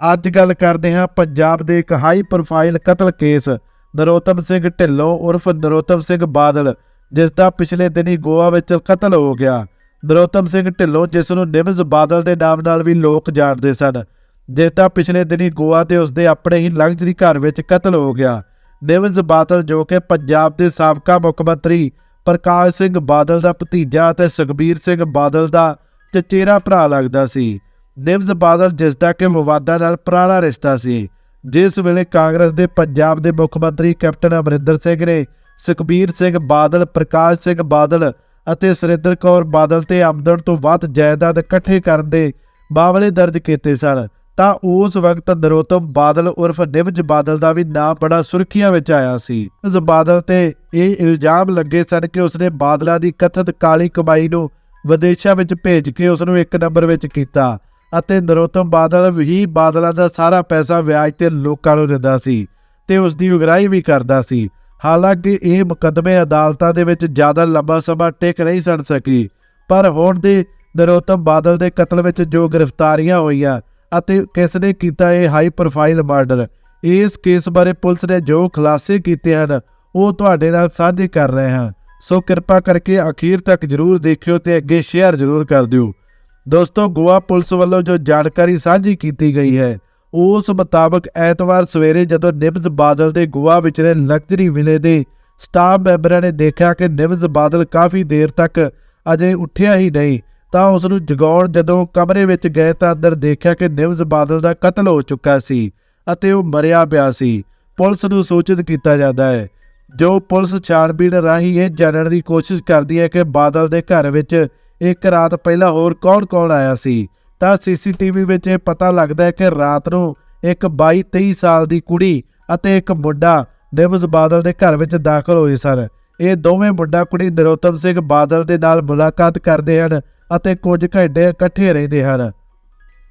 ਅੱਜ ਗੱਲ ਕਰਦੇ ਹਾਂ ਪੰਜਾਬ ਦੇ ਇੱਕ ਹਾਈ ਪ੍ਰੋਫਾਈਲ ਕਤਲ ਕੇਸ ਨਰੋਤਮ ਸਿੰਘ ਢਿੱਲੋਂ ਉਰਫ ਨਰੋਤਮ ਸਿੰਘ ਬਾਦਲ, ਜਿਸ ਦਾ ਪਿਛਲੇ ਦਿਨੀ ਗੋਆ ਵਿੱਚ ਕਤਲ ਹੋ ਗਿਆ। ਨਰੋਤਮ ਸਿੰਘ ਢਿੱਲੋਂ ਜਿਸ ਨੂੰ ਨਿਮਜ਼ ਬਾਦਲ ਦੇ ਨਾਮ ਨਾਲ ਵੀ ਲੋਕ ਜਾਣਦੇ ਸਨ, ਜਿਸ ਦਾ ਪਿਛਲੇ ਦਿਨੀ ਗੋਆ ਤੇ ਉਸਦੇ ਆਪਣੇ ਹੀ ਲਗਜ਼ਰੀ ਘਰ ਵਿੱਚ ਕਤਲ ਹੋ ਗਿਆ। ਨਿਮਜ਼ ਬਾਦਲ ਜੋ ਕਿ ਪੰਜਾਬ ਦੇ ਸਾਬਕਾ ਮੁੱਖ ਮੰਤਰੀ ਪ੍ਰਕਾਸ਼ ਸਿੰਘ ਬਾਦਲ ਦਾ ਭਤੀਜਾ ਅਤੇ ਸੁਖਬੀਰ ਸਿੰਘ ਬਾਦਲ ਦਾ ਚਚੇਰਾ ਭਰਾ ਲੱਗਦਾ ਸੀ। ਨਿਮਜ਼ ਬਾਦਲ ਜਿਸ ਦਾ ਕਿ ਵਿਵਾਦਾਂ ਨਾਲ ਪੁਰਾਣਾ ਰਿਸ਼ਤਾ ਸੀ। ਜਿਸ ਵੇਲੇ ਕਾਂਗਰਸ ਦੇ ਪੰਜਾਬ ਦੇ ਮੁੱਖ ਮੰਤਰੀ ਕੈਪਟਨ ਅਮਰਿੰਦਰ ਸਿੰਘ ਨੇ ਸੁਖਬੀਰ ਸਿੰਘ ਬਾਦਲ, ਪ੍ਰਕਾਸ਼ ਸਿੰਘ ਬਾਦਲ ਅਤੇ ਸੁਰਿੰਦਰ ਕੌਰ ਬਾਦਲ ਤੇ ਆਮਦਨ ਤੋਂ ਵੱਧ ਜਾਇਦਾਦ ਇਕੱਠੇ ਕਰਨ ਦੇ ਮਾਮਲੇ ਦਰਜ ਕੀਤੇ ਸਨ, ਤਾਂ ਉਸ ਵਕਤ ਨਰੋਤਮ ਬਾਦਲ ਉਰਫ ਨਿਮਜ ਬਾਦਲ ਦਾ ਵੀ ਨਾਮ ਬੜਾ ਸੁਰਖੀਆਂ ਵਿੱਚ ਆਇਆ ਸੀ। ਇਸ ਬਾਦਲ ਤੇ ਇਹ ਇਲਜ਼ਾਮ ਲੱਗੇ ਸਨ ਕਿ ਉਸਨੇ ਬਾਦਲਾਂ ਦੀ ਕਥਿਤ ਕਾਲੀ ਕਮਾਈ ਨੂੰ ਵਿਦੇਸ਼ਾਂ ਵਿੱਚ ਭੇਜ ਕੇ ਉਸ ਨੂੰ ਇੱਕ ਨੰਬਰ ਵਿੱਚ ਕੀਤਾ। ਅਤੇ ਨਰੋਤਮ ਬਾਦਲ ਵੀ ਬਾਦਲਾਂ ਦਾ ਸਾਰਾ ਪੈਸਾ ਵਿਆਜ ਤੇ ਲੋਕਾਂ ਨੂੰ ਦਿੰਦਾ ਸੀ ਤੇ ਉਸ ਦੀ ਉਗਰਾਹੀ ਵੀ ਕਰਦਾ ਸੀ। ਹਾਲਾਂਕਿ ਇਹ ਮੁਕੱਦਮੇ ਅਦਾਲਤਾਂ ਦੇ ਵਿੱਚ ਜ਼ਿਆਦਾ ਲੰਬਾ ਸਮਾਂ ਟਿਕ ਨਹੀਂ ਸੜ ਸਕੀ, ਪਰ ਹੁਣ ਦੇ ਨਰੋਤਮ ਬਾਦਲ ਦੇ ਕਤਲ ਵਿੱਚ ਜੋ ਗ੍ਰਿਫਤਾਰੀਆਂ ਹੋਈਆਂ ਅਤੇ ਕਿਸ ਨੇ ਕੀਤਾ ਇਹ ਹਾਈ ਪ੍ਰੋਫਾਈਲ ਮਰਡਰ ਇਸ ਕੇਸ ਬਾਰੇ ਪੁਲਿਸ ਨੇ ਜੋ ਖੁਲਾਸੇ ਕੀਤੇ ਹਨ, ਉਹ ਤੁਹਾਡੇ ਨਾਲ ਸਾਂਝੇ ਕਰ ਰਹੇ ਹਾਂ। ਸੋ ਕਿਰਪਾ ਕਰਕੇ ਅਖੀਰ ਤੱਕ ਜਰੂਰ ਦੇਖਿਓ ਤੇ ਅੱਗੇ ਸ਼ੇਅਰ ਜਰੂਰ ਕਰ ਦਿਓ। ਦੋਸਤੋ, ਗੋਆ ਪੁਲਿਸ ਵੱਲੋਂ ਜੋ ਜਾਣਕਾਰੀ ਸਾਂਝੀ ਕੀਤੀ ਗਈ ਹੈ, ਉਸ ਮੁਤਾਬਕ ਐਤਵਾਰ ਸਵੇਰੇ ਜਦੋਂ ਨਿਮਜ਼ ਬਾਦਲ ਦੇ ਗੋਆ ਵਿਚਲੇ ਲਗਜ਼ਰੀ ਵਿਲੇ ਦੇ ਸਟਾਫ ਮੈਂਬਰਾਂ ਨੇ ਦੇਖਿਆ ਕਿ ਨਿਮਜ਼ ਬਾਦਲ ਕਾਫੀ ਦੇਰ ਤੱਕ ਅਜੇ ਉੱਠਿਆ ਹੀ ਨਹੀਂ, ਤਾਂ ਉਸ ਨੂੰ ਜਗਾਉਣ ਜਦੋਂ ਕਮਰੇ ਵਿੱਚ ਗਏ ਤਾਂ ਅੰਦਰ ਦੇਖਿਆ ਕਿ ਨਿਮਜ਼ ਬਾਦਲ ਦਾ ਕਤਲ ਹੋ ਚੁੱਕਾ ਸੀ ਅਤੇ ਉਹ ਮਰਿਆ ਪਿਆ ਸੀ। ਪੁਲਿਸ ਨੂੰ ਸੂਚਿਤ ਕੀਤਾ ਜਾਂਦਾ ਹੈ, ਜੋ ਪੁਲਿਸ ਛਾਣਬੀਣ ਰਾਹੀਂ ਇਹ ਜਾਣਨ ਦੀ ਕੋਸ਼ਿਸ਼ ਕਰਦੀ ਹੈ ਕਿ ਬਾਦਲ ਦੇ ਘਰ ਵਿੱਚ ਇੱਕ ਰਾਤ ਪਹਿਲਾਂ ਹੋਰ ਕੌਣ-ਕੌਣ ਆਇਆ ਸੀ? ਤਾਂ ਸੀਸੀਟੀਵੀ ਵਿੱਚ ਇਹ ਪਤਾ ਲੱਗਦਾ ਹੈ ਕਿ ਰਾਤ ਨੂੰ ਇੱਕ 22-23 ਸਾਲ ਦੀ ਕੁੜੀ ਅਤੇ ਇੱਕ ਮੁੰਡਾ ਨਿਮਜ਼ ਬਾਦਲ ਦੇ ਘਰ ਵਿੱਚ ਦਾਖਲ ਹੋਏ ਸਨ। ਇਹ ਦੋਵੇਂ ਮੁੰਡਾ ਕੁੜੀ ਨਰੋਤਮ ਸਿੰਘ ਬਾਦਲ ਦੇ ਨਾਲ ਮੁਲਾਕਾਤ ਕਰਦੇ ਹਨ ਅਤੇ ਕੁਝ ਘੰਟੇ ਇਕੱਠੇ ਰਹਿੰਦੇ ਹਨ।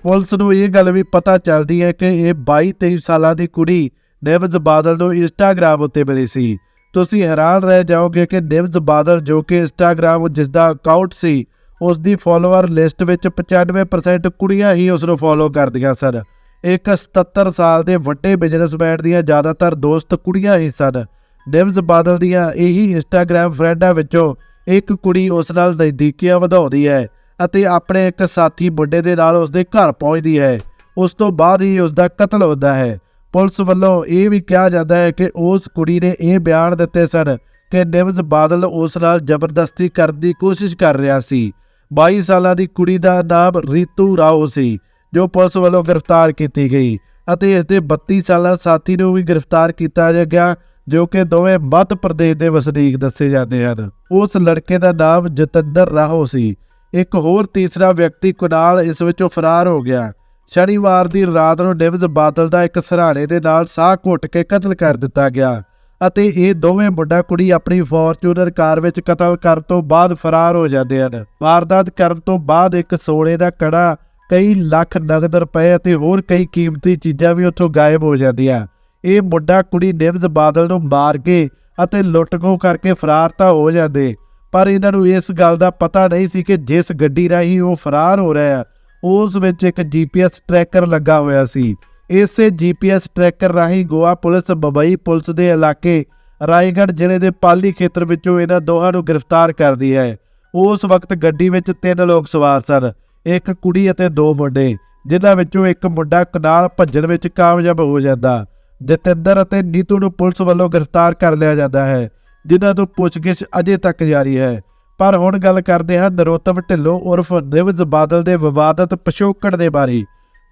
ਪੁਲਿਸ ਨੂੰ ਇਹ ਗੱਲ ਵੀ ਪਤਾ ਚੱਲਦੀ ਹੈ ਕਿ ਇਹ 22-23 ਸਾਲਾਂ ਦੀ ਕੁੜੀ ਨਿਮਜ਼ ਬਾਦਲ ਨੂੰ ਇੰਸਟਾਗ੍ਰam ਉੱਤੇ ਮਿਲੀ ਸੀ। ਤੁਸੀਂ ਹੈਰਾਨ ਰਹਿ ਜਾਓਗੇ ਕਿ ਨਿਮਜ਼ ਬਾਦਲ ਜੋ ਕਿ ਇੰਸਟਾਗ੍ਰam ਜਿਸ ਦਾ ਅਕਾਊਂਟ ਸੀ ਉਸ ਦੀ ਫੋਲੋਅਰ ਲਿਸਟ ਵਿੱਚ 95% ਕੁੜੀਆਂ ਹੀ ਉਸ ਨੂੰ ਫੋਲੋ ਕਰਦੀਆਂ ਸਨ। ਇੱਕ 77 ਸਾਲ ਦੇ ਵੱਡੇ ਬਿਜ਼ਨਸਮੈਨ ਦੀਆਂ ਜ਼ਿਆਦਾਤਰ ਦੋਸਤ ਕੁੜੀਆਂ ਹੀ ਸਨ। ਨਿਮਜ਼ ਬਾਦਲ ਦੀਆਂ ਇਹੀ ਇੰਸਟਾਗ੍ਰam ਫਰੈਂਡਾਂ ਵਿੱਚੋਂ ਇੱਕ ਕੁੜੀ ਉਸ ਨਾਲ ਨਜ਼ਦੀਕੀਆਂ ਵਧਾਉਂਦੀ ਹੈ ਅਤੇ ਆਪਣੇ ਇੱਕ ਸਾਥੀ ਮੁੰਡੇ ਦੇ ਨਾਲ ਉਸ ਦੇ ਘਰ ਪਹੁੰਚਦੀ ਹੈ। ਉਸ ਤੋਂ ਬਾਅਦ ਹੀ ਉਸ ਦਾ ਕਤਲ ਹੁੰਦਾ ਹੈ। ਪੁਲਿਸ ਵੱਲੋਂ ਇਹ ਵੀ ਕਿਹਾ ਜਾਂਦਾ ਹੈ ਕਿ ਉਸ ਕੁੜੀ ਨੇ ਇਹ ਬਿਆਨ ਦਿੱਤੇ ਸਨ ਕਿ ਨਿਮਜ਼ ਬਾਦਲ ਉਸ ਨਾਲ ਜ਼ਬਰਦਸਤੀ ਕਰਨ ਦੀ ਕੋਸ਼ਿਸ਼ ਕਰ ਰਿਹਾ ਸੀ। 22 ਸਾਲਾਂ ਦੀ ਕੁੜੀ ਦਾ ਨਾਮ ਰੀਤੂ ਰਾਓ ਸੀ, ਜੋ ਪੁਲਿਸ ਵੱਲੋਂ ਗ੍ਰਿਫਤਾਰ ਕੀਤੀ ਗਈ ਅਤੇ ਇਸ ਦੇ 32 ਸਾਲਾ ਸਾਥੀ ਨੂੰ ਵੀ ਗ੍ਰਿਫਤਾਰ ਕੀਤਾ ਗਿਆ, ਜੋ ਕਿ ਦੋਵੇਂ ਮੱਧ ਪ੍ਰਦੇਸ਼ ਦੇ ਵਸਨੀਕ ਦੱਸੇ ਜਾਂਦੇ ਹਨ। ਉਸ ਲੜਕੇ ਦਾ ਨਾਮ ਜਤਿੰਦਰ ਰਾਹੋ ਸੀ। ਇੱਕ ਹੋਰ ਤੀਸਰਾ ਵਿਅਕਤੀ ਕੁਨਾਲ ਇਸ ਵਿੱਚੋਂ ਫਰਾਰ ਹੋ ਗਿਆ। ਸ਼ਨੀਵਾਰ ਦੀ ਰਾਤ ਨੂੰ ਨਿਮਜ਼ ਬਾਦਲ ਦਾ ਇੱਕ ਸਰਾਣੇ ਦੇ ਨਾਲ ਸਾਹ ਘੁੱਟ ਕੇ ਕਤਲ ਕਰ ਦਿੱਤਾ ਗਿਆ। ਅਤੇ ਇਹ ਦੋਵੇਂ ਮੁੰਡਾ ਕੁੜੀ ਆਪਣੀ ਫੋਰਚੂਨਰ ਕਾਰ ਵਿੱਚ ਕਤਲ ਕਰਨ ਤੋਂ ਬਾਅਦ ਫਰਾਰ ਹੋ ਜਾਂਦੇ ਹਨ। ਵਾਰਦਾਤ ਕਰਨ ਤੋਂ ਬਾਅਦ ਇੱਕ ਸੋਨੇ ਦਾ ਕੜਾ, ਕਈ ਲੱਖ ਨਗਦ ਰੁਪਏ ਅਤੇ ਹੋਰ ਕਈ ਕੀਮਤੀ ਚੀਜ਼ਾਂ ਵੀ ਉੱਥੋਂ ਗਾਇਬ ਹੋ ਜਾਂਦੀਆਂ। ਇਹ ਮੁੰਡਾ ਕੁੜੀ ਨਿਮਜ਼ ਬਾਦਲ ਨੂੰ ਮਾਰ ਕੇ ਅਤੇ ਲੁੱਟਖੋ ਕਰਕੇ ਫਰਾਰ ਤਾਂ ਹੋ ਜਾਂਦੇ, ਪਰ ਇਹਨਾਂ ਨੂੰ ਇਸ ਗੱਲ ਦਾ ਪਤਾ ਨਹੀਂ ਸੀ ਕਿ ਜਿਸ ਗੱਡੀ ਰਾਹੀਂ ਉਹ ਫਰਾਰ ਹੋ ਰਿਹਾ, ਉਸ ਵਿੱਚ ਇੱਕ ਜੀਪੀਐਸ ਟਰੈਕਰ ਲੱਗਾ ਹੋਇਆ ਸੀ। ਇਸੇ ਜੀਪੀਐਸ ਟਰੈਕਰ ਰਾਹੀਂ ਗੋਆ ਪੁਲਿਸ, ਬੰਬਈ ਪੁਲਿਸ ਦੇ ਇਲਾਕੇ ਰਾਏਗੜ੍ਹ ਜ਼ਿਲ੍ਹੇ ਦੇ ਪਾਲੀ ਖੇਤਰ ਵਿੱਚੋਂ ਇਹਨਾਂ ਦੋਹਾਂ ਨੂੰ ਗ੍ਰਿਫਤਾਰ ਕਰਦੀ ਹੈ। ਉਸ ਵਕਤ ਗੱਡੀ ਵਿੱਚ ਤਿੰਨ ਲੋਕ ਸਵਾਰ ਸਨ, ਇੱਕ ਕੁੜੀ ਅਤੇ ਦੋ ਮੁੰਡੇ, ਜਿਨ੍ਹਾਂ ਵਿੱਚੋਂ ਇੱਕ ਮੁੰਡਾ ਕਨਾਲ ਭੱਜਣ ਵਿੱਚ ਕਾਮਯਾਬ ਹੋ ਜਾਂਦਾ, ਜਤਿੰਦਰ ਅਤੇ ਨੀਤੂ ਨੂੰ ਪੁਲਿਸ ਵੱਲੋਂ ਗ੍ਰਿਫਤਾਰ ਕਰ ਲਿਆ ਜਾਂਦਾ ਹੈ, ਜਿਨ੍ਹਾਂ ਤੋਂ ਪੁੱਛਗਿੱਛ ਅਜੇ ਤੱਕ ਜਾਰੀ ਹੈ। ਪਰ ਹੁਣ ਗੱਲ ਕਰਦੇ ਹਾਂ ਨਰੋਤਮ ਢਿੱਲੋਂ ਉਰਫ ਨਿਵਜ਼ ਬਾਦਲ ਦੇ ਵਿਵਾਦਤ ਪਿਛੋਕੜ ਦੇ ਬਾਰੇ।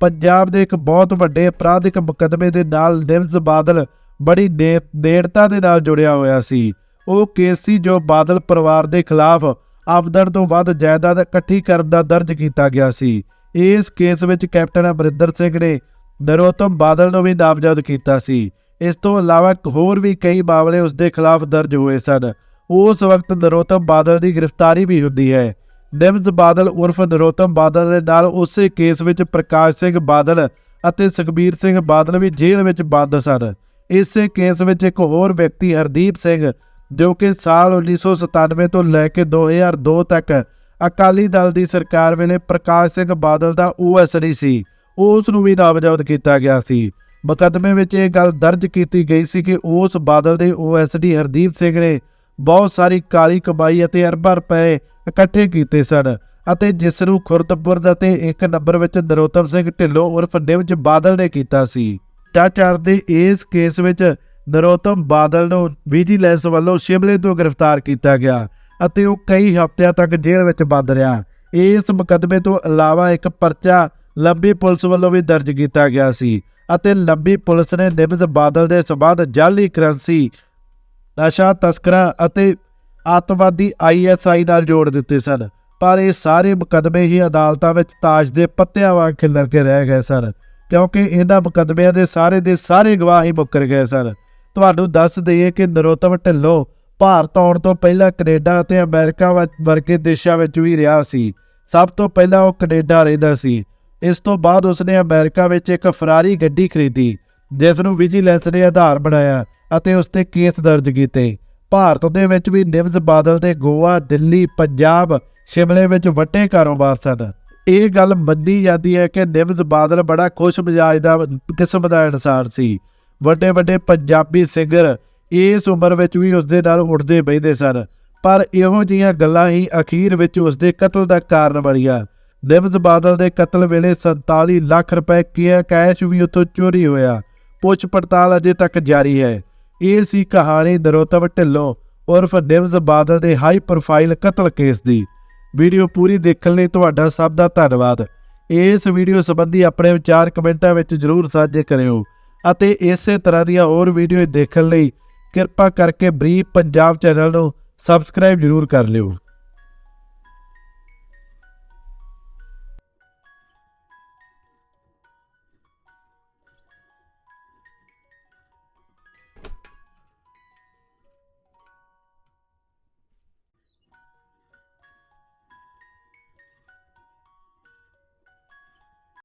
ਪੰਜਾਬ ਦੇ ਇੱਕ ਬਹੁਤ ਵੱਡੇ ਅਪਰਾਧਿਕ ਮੁਕੱਦਮੇ ਦੇ ਨਾਲ ਨਿਮਜ਼ ਬਾਦਲ ਬੜੀ ਨੇੜਤਾ ਦੇ ਨਾਲ ਜੁੜਿਆ ਹੋਇਆ ਸੀ। ਉਹ ਕੇਸ ਸੀ ਜੋ ਬਾਦਲ ਪਰਿਵਾਰ ਦੇ ਖਿਲਾਫ ਆਮਦਨ ਤੋਂ ਵੱਧ ਜਾਇਦਾਦ ਇਕੱਠੀ ਕਰਨ ਦਾ ਦਰਜ ਕੀਤਾ ਗਿਆ ਸੀ। ਇਸ ਕੇਸ ਵਿੱਚ ਕੈਪਟਨ ਅਮਰਿੰਦਰ ਸਿੰਘ ਨੇ ਨਰੋਤਮ ਬਾਦਲ ਨੂੰ ਵੀ ਨਾਮਜ਼ਦ ਕੀਤਾ ਸੀ। ਇਸ ਤੋਂ ਇਲਾਵਾ ਹੋਰ ਵੀ ਕਈ ਮਾਮਲੇ ਉਸ ਦੇ ਖਿਲਾਫ ਦਰਜ ਹੋਏ ਸਨ। ਉਸ ਵਕਤ ਨਰੋਤਮ ਬਾਦਲ ਦੀ ਗ੍ਰਿਫਤਾਰੀ ਵੀ ਹੁੰਦੀ ਹੈ। ਨਿਮਜ਼ ਬਾਦਲ ਉਰਫ ਨਰੋਤਮ ਬਾਦਲ ਦੇ ਨਾਲ ਉਸੇ ਕੇਸ ਵਿੱਚ ਪ੍ਰਕਾਸ਼ ਸਿੰਘ ਬਾਦਲ ਅਤੇ ਸੁਖਬੀਰ ਸਿੰਘ ਬਾਦਲ ਵੀ ਜੇਲ੍ਹ ਵਿੱਚ ਬੰਦ ਸਨ। ਇਸੇ ਕੇਸ ਵਿੱਚ ਇੱਕ ਹੋਰ ਵਿਅਕਤੀ ਹਰਦੀਪ ਸਿੰਘ, ਜੋ ਕਿ ਸਾਲ 1997 ਤੋਂ ਲੈ ਕੇ 2002 ਤੱਕ ਅਕਾਲੀ ਦਲ ਦੀ ਸਰਕਾਰ ਵੇਲੇ ਪ੍ਰਕਾਸ਼ ਸਿੰਘ ਬਾਦਲ ਦਾ ਓਐਸਡੀ ਸੀ, ਉਸ ਨੂੰ ਵੀ ਨਾਮਜ਼ਦ ਕੀਤਾ ਗਿਆ ਸੀ। ਮੁਕੱਦਮੇ ਵਿੱਚ ਇਹ ਗੱਲ ਦਰਜ ਕੀਤੀ ਗਈ ਸੀ ਕਿ ਉਸ ਬਾਦਲ ਦੇ ਓਐਸਡੀ ਹਰਦੀਪ ਸਿੰਘ ਨੇ ਬਹੁਤ ਸਾਰੀ ਕਾਲੀ ਕਮਾਈ ਅਤੇ ਅਰਬਾਂ ਰੁਪਏ ਇਕੱਠੇ ਕੀਤੇ ਸਨ ਅਤੇ ਜਿਸ ਨੂੰ ਖੁਰਦਪੁਰ ਅਤੇ ਇੱਕ ਨੰਬਰ ਵਿੱਚ ਨਰੋਤਮ ਸਿੰਘ ਢਿੱਲੋਂ ਉਰਫ ਨਿਵਜ ਬਾਦਲ ਨੇ ਕੀਤਾ ਸੀ। ਚਾਚਾਰ ਦੇ ਇਸ ਕੇਸ ਵਿੱਚ ਨਰੋਤਮ ਬਾਦਲ ਨੂੰ ਵਿਜੀਲੈਂਸ ਵੱਲੋਂ ਸ਼ਿਮਲੇ ਤੋਂ ਗ੍ਰਿਫਤਾਰ ਕੀਤਾ ਗਿਆ ਅਤੇ ਉਹ ਕਈ ਹਫ਼ਤਿਆਂ ਤੱਕ ਜੇਲ੍ਹ ਵਿੱਚ ਬੰਦ ਰਿਹਾ। ਇਸ ਮੁਕੱਦਮੇ ਤੋਂ ਇਲਾਵਾ ਇੱਕ ਪਰਚਾ ਲੰਬੀ ਪੁਲਿਸ ਵੱਲੋਂ ਵੀ ਦਰਜ ਕੀਤਾ ਗਿਆ ਸੀ ਅਤੇ ਲੰਬੀ ਪੁਲਿਸ ਨੇ ਨਿਮਜ਼ ਬਾਦਲ ਦੇ ਸਬੰਧ ਜਾਲੀ ਕਰੰਸੀ, ਨਸ਼ਾ ਤਸਕਰਾਂ ਅਤੇ ਅੱਤਵਾਦੀ ਆਈਐਸਆਈ ਨਾਲ ਜੋੜ ਦਿੱਤੇ ਸਨ, ਪਰ ਇਹ ਸਾਰੇ ਮੁਕੱਦਮੇ ਹੀ ਅਦਾਲਤਾਂ ਵਿੱਚ ਤਾਜ ਦੇ ਪੱਤਿਆਂ ਵਾਂਗ ਖਿਲਰ ਕੇ ਰਹਿ ਗਏ ਸਨ, ਕਿਉਂਕਿ ਇਹਨਾਂ ਮੁਕੱਦਮਿਆਂ ਦੇ ਸਾਰੇ ਦੇ ਸਾਰੇ ਗਵਾਹ ਹੀ ਮੁੱਕਰ ਗਏ ਸਨ। ਤੁਹਾਨੂੰ ਦੱਸ ਦਈਏ ਕਿ ਨਰੋਤਮ ਢਿੱਲੋਂ ਭਾਰਤ ਆਉਣ ਤੋਂ ਪਹਿਲਾਂ ਕੈਨੇਡਾ ਅਤੇ ਅਮਰੀਕਾ ਵ- ਵਰਗੇ ਦੇਸ਼ਾਂ ਵਿੱਚ ਵੀ ਰਿਹਾ ਸੀ। ਸਭ ਤੋਂ ਪਹਿਲਾਂ ਉਹ ਕੈਨੇਡਾ ਰਹਿੰਦਾ ਸੀ। ਇਸ ਤੋਂ ਬਾਅਦ ਉਸਨੇ ਅਮਰੀਕਾ ਵਿੱਚ ਇੱਕ ਫਰਾਰੀ ਗੱਡੀ ਖਰੀਦੀ ਜਿਸ ਨੂੰ ਵਿਜੀਲੈਂਸ ਨੇ ਆਧਾਰ ਬਣਾਇਆ ਅਤੇ ਉਸ ਤੇ ਕੇਸ ਦਰਜ ਕੀਤੇ। ਭਾਰਤ ਦੇ ਵਿੱਚ ਵੀ ਨਿਵਜ਼ ਬਾਦਲ ਦੇ ਗੋਆ, ਦਿੱਲੀ, ਪੰਜਾਬ ਸ਼ਿਮਲੇ ਵਿੱਚ ਵੱਡੇ ਕਾਰੋਬਾਰ ਸਨ। ਇਹ ਗੱਲ ਮੰਨੀ ਜਾਂਦੀ ਹੈ ਕਿ ਨਿਵਜ਼ ਬਾਦਲ ਬੜਾ ਖੁਸ਼ ਮਿਜਾਜ ਦਾ ਕਿਸਮ ਦਾ ਇਨਸਾਨ ਸੀ। ਵੱਡੇ ਵੱਡੇ ਪੰਜਾਬੀ ਸਿੰਗਰ ਇਸ ਉਮਰ ਵਿੱਚ ਵੀ ਉਸਦੇ ਨਾਲ ਉੱਠਦੇ ਬਹਿੰਦੇ ਸਨ, ਪਰ ਇਹੋ ਜਿਹੀਆਂ ਗੱਲਾਂ ਹੀ ਅਖੀਰ ਵਿੱਚ ਉਸਦੇ ਕਤਲ ਦਾ ਕਾਰਨ ਬਣੀਆਂ। ਨਿਵਜ਼ ਬਾਦਲ ਦੇ ਕਤਲ ਵੇਲੇ 47 ਲੱਖ ਰੁਪਏ ਕਿਆ ਕੈਸ਼ ਵੀ ਉੱਥੋਂ ਚੋਰੀ ਹੋਇਆ। ਪੁੱਛ ਪੜਤਾਲ ਅਜੇ ਤੱਕ ਜਾਰੀ ਹੈ। ਇਹ ਸੀ ਕਹਾਣੀ ਨਰੋਤਮ ਢਿੱਲੋਂ ਉਰਫ ਨਿਵਜ਼ ਬਾਦਲ ਦੇ ਹਾਈ ਪ੍ਰੋਫਾਈਲ ਕਤਲ ਕੇਸ ਦੀ। ਵੀਡੀਓ ਪੂਰੀ ਦੇਖਣ ਲਈ ਤੁਹਾਡਾ ਸਭ ਦਾ ਧੰਨਵਾਦ। ਇਸ ਵੀਡੀਓ ਸੰਬੰਧੀ ਆਪਣੇ ਵਿਚਾਰ ਕਮੈਂਟਾਂ ਵਿੱਚ ਜਰੂਰ ਸਾਂਝੇ ਕਰਿਓ ਅਤੇ ਇਸੇ ਤਰ੍ਹਾਂ ਦੀਆਂ ਹੋਰ ਵੀਡੀਓ ਦੇਖਣ ਲਈ ਕਿਰਪਾ ਕਰਕੇ ਬਰੀਫ ਪੰਜਾਬ ਚੈਨਲ ਨੂੰ ਸਬਸਕ੍ਰਾਈਬ ਜਰੂਰ ਕਰ ਲਿਓ।